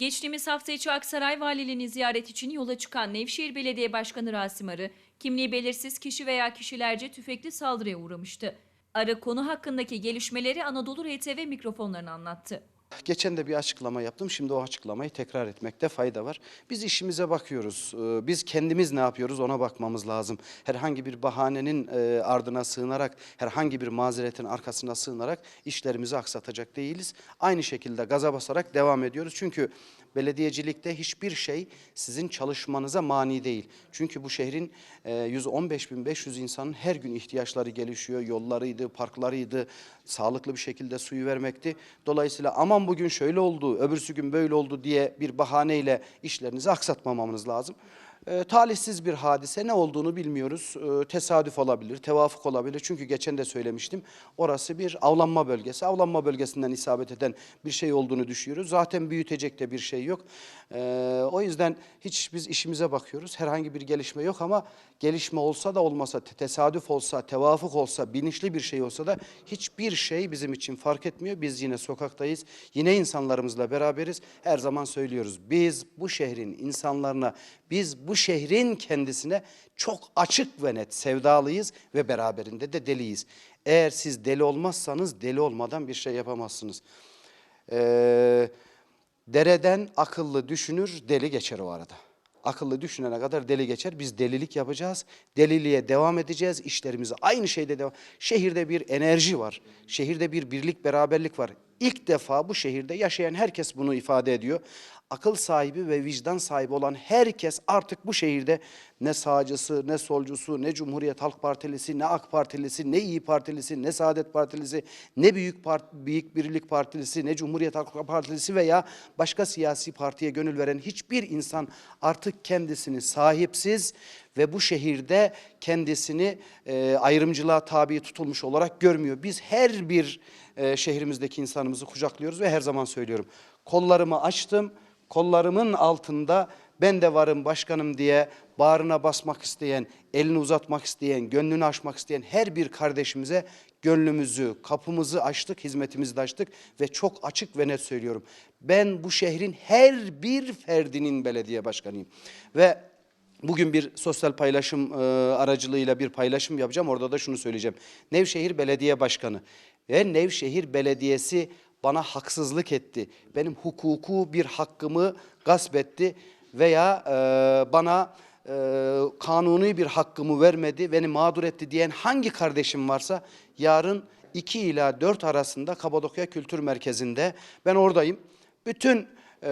Geçtiğimiz hafta içi Aksaray Valiliğini ziyaret için yola çıkan Nevşehir Belediye Başkanı Rasim Arı, kimliği belirsiz kişi veya kişilerce tüfekli saldırıya uğramıştı. Arı konu hakkındaki gelişmeleri Anadolu RTV mikrofonlarına anlattı. Geçen de bir açıklama yaptım. Şimdi o açıklamayı tekrar etmekte fayda var. Biz işimize bakıyoruz. Ee, Biz kendimiz ne yapıyoruz ona bakmamız lazım. Herhangi bir bahanenin e, ardına sığınarak, herhangi bir mazeretin arkasına sığınarak işlerimizi aksatacak değiliz. Aynı şekilde gaza basarak devam ediyoruz. Çünkü belediyecilikte hiçbir şey sizin çalışmanıza mani değil. Çünkü bu şehrin e, 115.500 insanın her gün ihtiyaçları gelişiyor. Yollarıydı, parklarıydı, sağlıklı bir şekilde suyu vermekti. Dolayısıyla aman bugün şöyle oldu, öbürsü gün böyle oldu diye bir bahaneyle işlerinizi aksatmamamız lazım. E, talihsiz bir hadise ne olduğunu bilmiyoruz. E, tesadüf olabilir, tevafuk olabilir. Çünkü geçen de söylemiştim. Orası bir avlanma bölgesi. Avlanma bölgesinden isabet eden bir şey olduğunu düşünüyoruz. Zaten büyütecek de bir şey yok. E, o yüzden hiç biz işimize bakıyoruz. Herhangi bir gelişme yok ama gelişme olsa da olmasa, te- tesadüf olsa, tevafuk olsa, bilinçli bir şey olsa da hiçbir şey bizim için fark etmiyor. Biz yine sokaktayız. Yine insanlarımızla beraberiz. Her zaman söylüyoruz. Biz bu şehrin insanlarına, biz bu şehrin kendisine çok açık ve net sevdalıyız ve beraberinde de deliyiz. Eğer siz deli olmazsanız deli olmadan bir şey yapamazsınız. Ee, dereden akıllı düşünür, deli geçer o arada. Akıllı düşünene kadar deli geçer. Biz delilik yapacağız. Deliliğe devam edeceğiz. İşlerimizi aynı şeyde devam. Şehirde bir enerji var. Şehirde bir birlik, beraberlik var. İlk defa bu şehirde yaşayan herkes bunu ifade ediyor. Akıl sahibi ve vicdan sahibi olan herkes artık bu şehirde ne sağcısı, ne solcusu, ne Cumhuriyet Halk Partilisi, ne AK Partilisi, ne İyi Partilisi, ne Saadet Partilisi, ne Büyük Part Büyük Birlik Partilisi, ne Cumhuriyet Halk Partisi veya başka siyasi partiye gönül veren hiçbir insan artık kendisini sahipsiz ve bu şehirde kendisini e, ayrımcılığa tabi tutulmuş olarak görmüyor. Biz her bir e, şehrimizdeki insanımızı kucaklıyoruz ve her zaman söylüyorum. Kollarımı açtım, kollarımın altında ben de varım başkanım diye bağrına basmak isteyen, elini uzatmak isteyen, gönlünü açmak isteyen her bir kardeşimize gönlümüzü, kapımızı açtık, hizmetimizi de açtık ve çok açık ve net söylüyorum. Ben bu şehrin her bir ferdinin belediye başkanıyım. Ve Bugün bir sosyal paylaşım e, aracılığıyla bir paylaşım yapacağım. Orada da şunu söyleyeceğim. Nevşehir Belediye Başkanı ve Nevşehir Belediyesi bana haksızlık etti. Benim hukuku bir hakkımı gasp etti veya e, bana e, kanuni bir hakkımı vermedi, beni mağdur etti diyen hangi kardeşim varsa yarın 2 ila 4 arasında Kapadokya Kültür Merkezi'nde ben oradayım. Bütün e,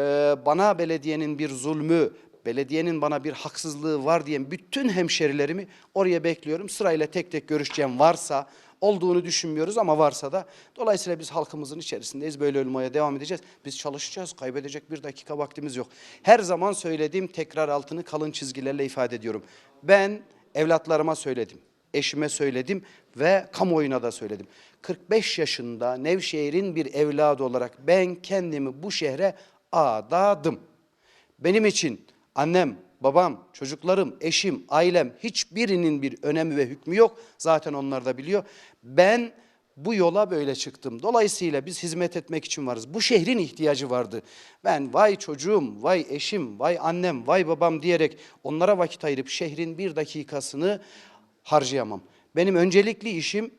bana belediyenin bir zulmü, belediyenin bana bir haksızlığı var diyen bütün hemşerilerimi oraya bekliyorum. Sırayla tek tek görüşeceğim varsa, olduğunu düşünmüyoruz ama varsa da. Dolayısıyla biz halkımızın içerisindeyiz. Böyle olmaya devam edeceğiz. Biz çalışacağız. Kaybedecek bir dakika vaktimiz yok. Her zaman söylediğim tekrar altını kalın çizgilerle ifade ediyorum. Ben evlatlarıma söyledim. Eşime söyledim ve kamuoyuna da söyledim. 45 yaşında Nevşehir'in bir evladı olarak ben kendimi bu şehre adadım. Benim için annem, babam, çocuklarım, eşim, ailem hiçbirinin bir önemi ve hükmü yok. Zaten onlar da biliyor. Ben bu yola böyle çıktım. Dolayısıyla biz hizmet etmek için varız. Bu şehrin ihtiyacı vardı. Ben vay çocuğum, vay eşim, vay annem, vay babam diyerek onlara vakit ayırıp şehrin bir dakikasını harcayamam. Benim öncelikli işim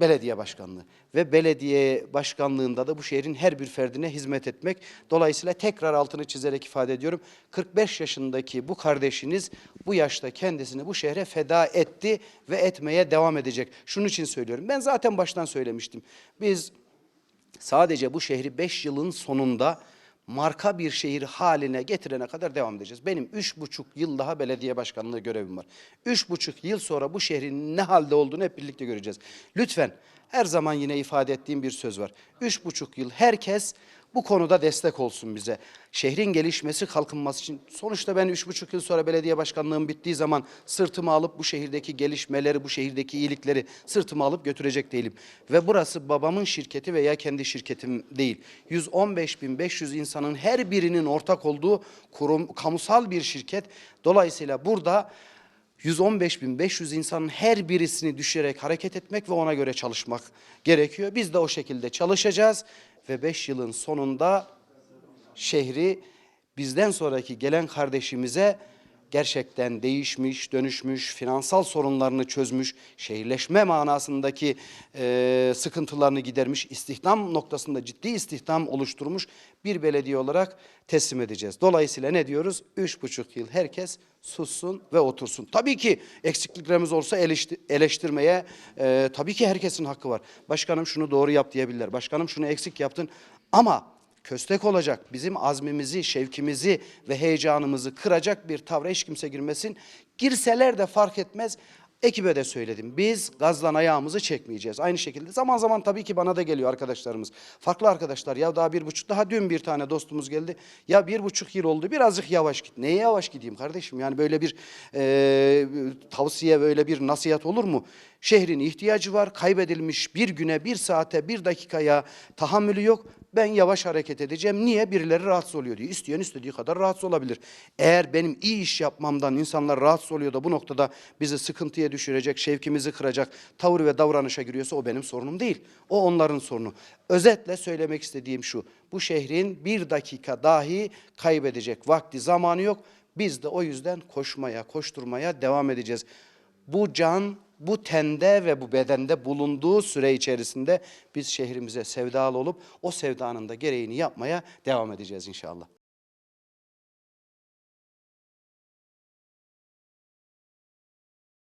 belediye başkanlığı ve belediye başkanlığında da bu şehrin her bir ferdine hizmet etmek. Dolayısıyla tekrar altını çizerek ifade ediyorum. 45 yaşındaki bu kardeşiniz bu yaşta kendisini bu şehre feda etti ve etmeye devam edecek. Şunun için söylüyorum. Ben zaten baştan söylemiştim. Biz sadece bu şehri 5 yılın sonunda marka bir şehir haline getirene kadar devam edeceğiz. Benim üç buçuk yıl daha belediye başkanlığı görevim var. Üç buçuk yıl sonra bu şehrin ne halde olduğunu hep birlikte göreceğiz. Lütfen her zaman yine ifade ettiğim bir söz var. Üç buçuk yıl herkes bu konuda destek olsun bize. Şehrin gelişmesi, kalkınması için. Sonuçta ben üç buçuk yıl sonra belediye başkanlığım bittiği zaman sırtımı alıp bu şehirdeki gelişmeleri, bu şehirdeki iyilikleri sırtıma alıp götürecek değilim. Ve burası babamın şirketi veya kendi şirketim değil. 115.500 insanın her birinin ortak olduğu kurum, kamusal bir şirket. Dolayısıyla burada 115.500 insanın her birisini düşürerek hareket etmek ve ona göre çalışmak gerekiyor. Biz de o şekilde çalışacağız ve 5 yılın sonunda şehri bizden sonraki gelen kardeşimize gerçekten değişmiş, dönüşmüş, finansal sorunlarını çözmüş, şehirleşme manasındaki e, sıkıntılarını gidermiş, istihdam noktasında ciddi istihdam oluşturmuş bir belediye olarak teslim edeceğiz. Dolayısıyla ne diyoruz? Üç buçuk yıl herkes sussun ve otursun. Tabii ki eksikliklerimiz olsa eleşti- eleştirmeye e, tabii ki herkesin hakkı var. Başkanım şunu doğru yap diyebilirler. Başkanım şunu eksik yaptın ama köstek olacak, bizim azmimizi, şevkimizi ve heyecanımızı kıracak bir tavra hiç kimse girmesin. Girseler de fark etmez. Ekibe de söyledim. Biz gazlan ayağımızı çekmeyeceğiz. Aynı şekilde zaman zaman tabii ki bana da geliyor arkadaşlarımız. Farklı arkadaşlar ya daha bir buçuk daha dün bir tane dostumuz geldi. Ya bir buçuk yıl oldu birazcık yavaş git. Neye yavaş gideyim kardeşim? Yani böyle bir e, tavsiye böyle bir nasihat olur mu? Şehrin ihtiyacı var. Kaybedilmiş bir güne, bir saate, bir dakikaya tahammülü yok. Ben yavaş hareket edeceğim. Niye? Birileri rahatsız oluyor diye. İsteyen istediği kadar rahatsız olabilir. Eğer benim iyi iş yapmamdan insanlar rahatsız oluyor da bu noktada bizi sıkıntıya düşürecek, şevkimizi kıracak tavır ve davranışa giriyorsa o benim sorunum değil. O onların sorunu. Özetle söylemek istediğim şu. Bu şehrin bir dakika dahi kaybedecek vakti, zamanı yok. Biz de o yüzden koşmaya, koşturmaya devam edeceğiz. Bu can, bu tende ve bu bedende bulunduğu süre içerisinde biz şehrimize sevdalı olup o sevdanın da gereğini yapmaya devam edeceğiz inşallah.